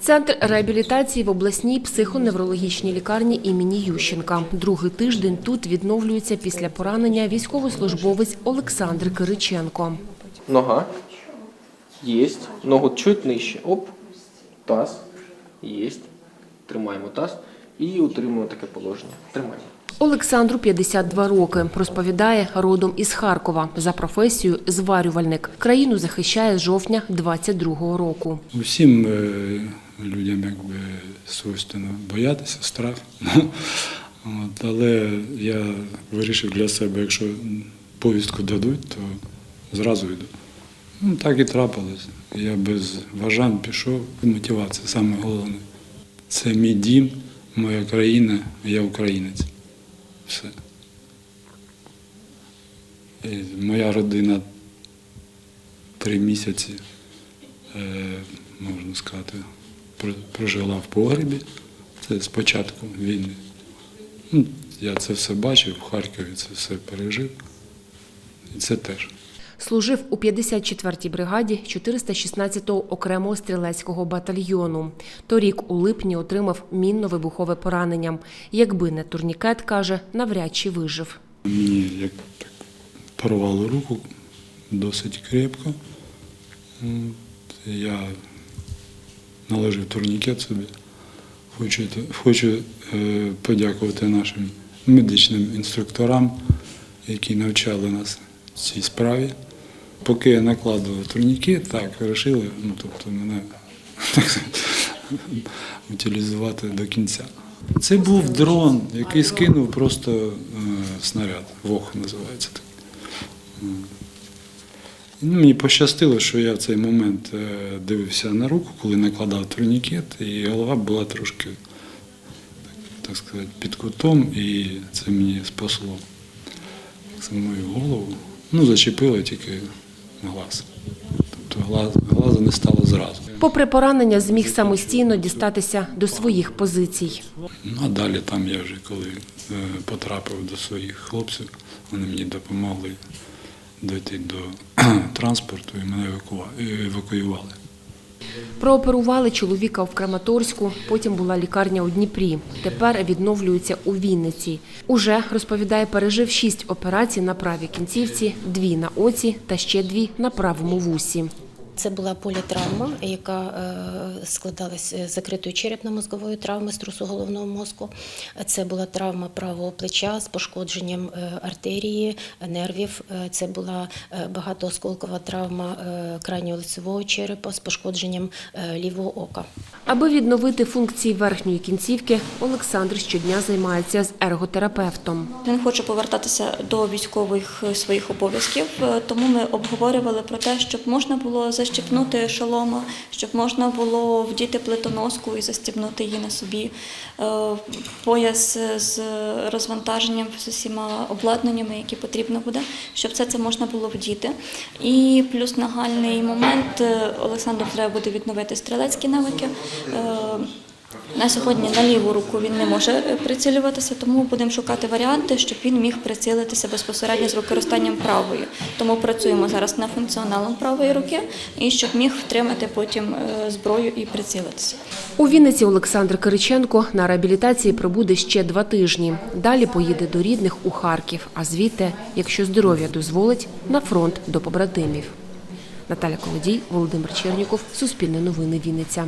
Центр реабілітації в обласній психоневрологічній лікарні імені Ющенка. Другий тиждень тут відновлюється після поранення військовослужбовець Олександр Кириченко. Нога. є. Ногу чуть нижче. Оп. Таз. Є. Тримаємо таз. І утримуємо таке положення. Тримаємо. Олександру 52 роки. Розповідає, родом із Харкова. За професією зварювальник. Країну захищає з жовтня 22-го року. Усім е, людям якби свойственно боятися, страх. От, але я вирішив для себе, якщо повістку дадуть, то зразу йду. Ну, так і трапилось. Я без бажань пішов, мотивація саме головне. Це мій дім, моя країна, я українець. Все. І моя родина три місяці, е, можна сказати, прожила в погребі. Це з початку війни. Ну, я це все бачив, в Харкові це все пережив. І це теж. Служив у 54-й бригаді 416-го окремого стрілецького батальйону. Торік у липні отримав мінно-вибухове поранення. Якби не турнікет, каже, навряд чи вижив. Мені як так порвало руку досить крепко. Я наложив турнікет собі. Хочу, хочу е, подякувати нашим медичним інструкторам, які навчали нас цій справі. Поки я накладував турнікет, так, вирішили, ну, тобто мене утилізувати до кінця. Це був дрон, який скинув просто е, снаряд. Вог називається так. Ну, мені пощастило, що я в цей момент е, дивився на руку, коли накладав турнікет, і голова була трошки, так сказати, під кутом, і це мені спасло мою голову. Ну, зачепило тільки глаз. Тобто глаз, глаза не стало зразу. Попри поранення, зміг самостійно дістатися до своїх позицій. Ну, а далі там я вже коли е, потрапив до своїх хлопців, вони мені допомогли дойти до транспорту і мене евакуювали. Прооперували чоловіка в Краматорську, потім була лікарня у Дніпрі. Тепер відновлюється у Вінниці. Уже, розповідає, пережив шість операцій на правій кінцівці, дві на оці та ще дві на правому вусі. Це була політравма, яка е, складалася з закритої черепно-мозгової травми, струсу головного мозку. Це була травма правого плеча з пошкодженням е, артерії, нервів. Е, Це була е, багатоосколкова травма е, крайнього лицевого черепа з пошкодженням е, лівого ока. Аби відновити функції верхньої кінцівки, Олександр щодня займається з ерготерапевтом. Він хоче повертатися до військових е, своїх обов'язків, е, тому ми обговорювали про те, щоб можна було защепнути шолома, щоб можна було вдіти плитоноску і застібнути її на собі, е, пояс з розвантаженням з усіма обладнаннями, які потрібно буде, щоб все це можна було вдіти. І плюс нагальний момент е, Олександру треба буде відновити стрілецькі навики. На сьогодні на ліву руку він не може е, прицілюватися, тому будемо шукати варіанти, щоб він міг прицілитися безпосередньо з використанням правої. Тому працюємо зараз над функціоналом правої руки і щоб міг втримати потім е, зброю і прицілитися. У Вінниці Олександр Кириченко на реабілітації пробуде ще два тижні. Далі поїде до рідних у Харків, а звідти, якщо здоров'я дозволить, на фронт до побратимів. Наталя Колодій, Володимир Черніков, Суспільне новини Вінниця.